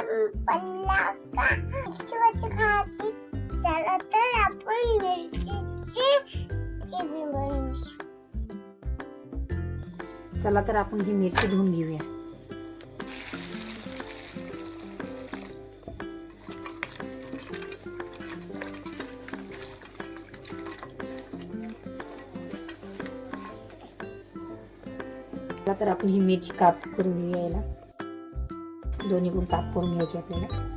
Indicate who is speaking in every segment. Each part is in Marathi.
Speaker 1: बनला का मिरची खायची त्याला तर आपण मिरचीची चिबी बनवूया.
Speaker 2: चला तर आपण ही मिरची धुवून घेऊया. तर आपण ही मिरची काप करून घेऊया याला. दोन्ही गुण काप करून घ्यायची आपल्याला.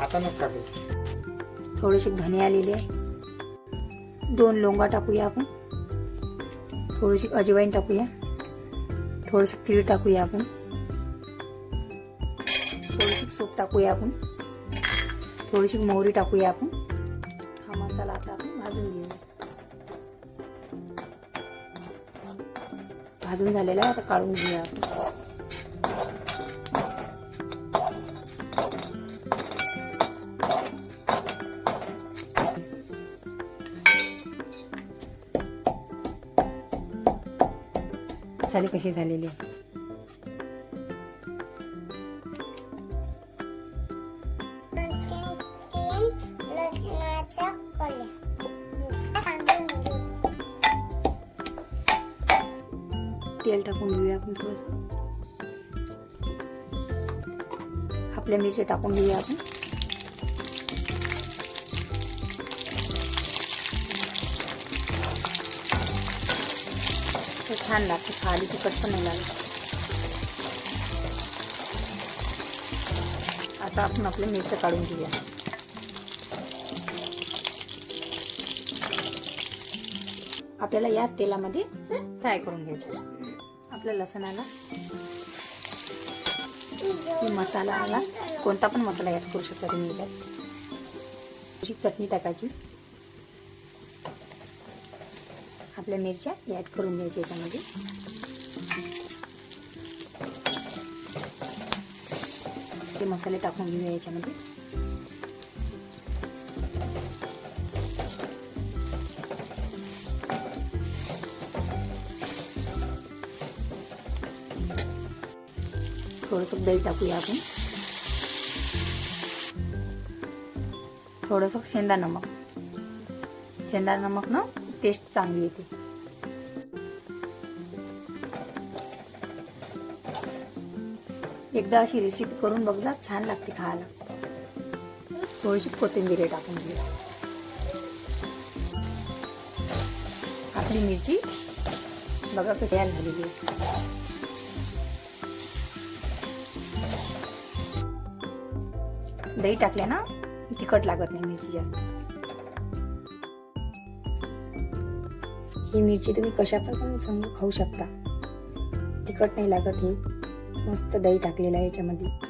Speaker 3: आता नको टाकू.
Speaker 2: थोडेसे धने आलेले आहे. दोन लोंगा टाकूया आपण. थोडीशी अजवाईन टाकूया. थोडीशी तीळ टाकूया आपण. थोडीशी सोप टाकूया आपण. थोडीशी मोहरी टाकूया आपण. भाजून झालेला आहे आता काढून घेऊया. आपण मसाले कसे झालेले? तेल टाकून घेऊया आपण थोडस. आपल्या मिरच्या टाकून घेऊया आपण. छान लागते खाली तिखट पण नाही लागत. आता आपण आपल्या मिरच्या काढून घेऊया. आपल्याला याच तेलामध्ये फ्राय करून घ्यायचं. आपल्या लसणाला. मसाला आला. कोणता पण मसाला यात करू शकता तुम्ही यात. अशी चटणी टाकायची. आपल्या मिरच्या यात करून घ्यायच्या याच्यामध्ये. ते मसाले टाकून घेऊया याच्यामध्ये. थोडंसं दही टाकूया आपण. थोडंसं शेंदा नमक. शेंदा नमक ना टेस्ट चांगली येते. एकदा अशी रेसिपी करून बघजा छान लागते खायला. थोडीशी कोथिंबीर टाकून घेऊ आपली मिरची बघा कशी यायला झालेली आहे. दही टाकल्या ना तिखट लागत नाही मिरची जास्त. ही मिरची तुम्ही कशा पण खाऊ शकता. तिखट नाही लागत ही. मस्त दही टाकलेलं आहे याच्यामध्ये.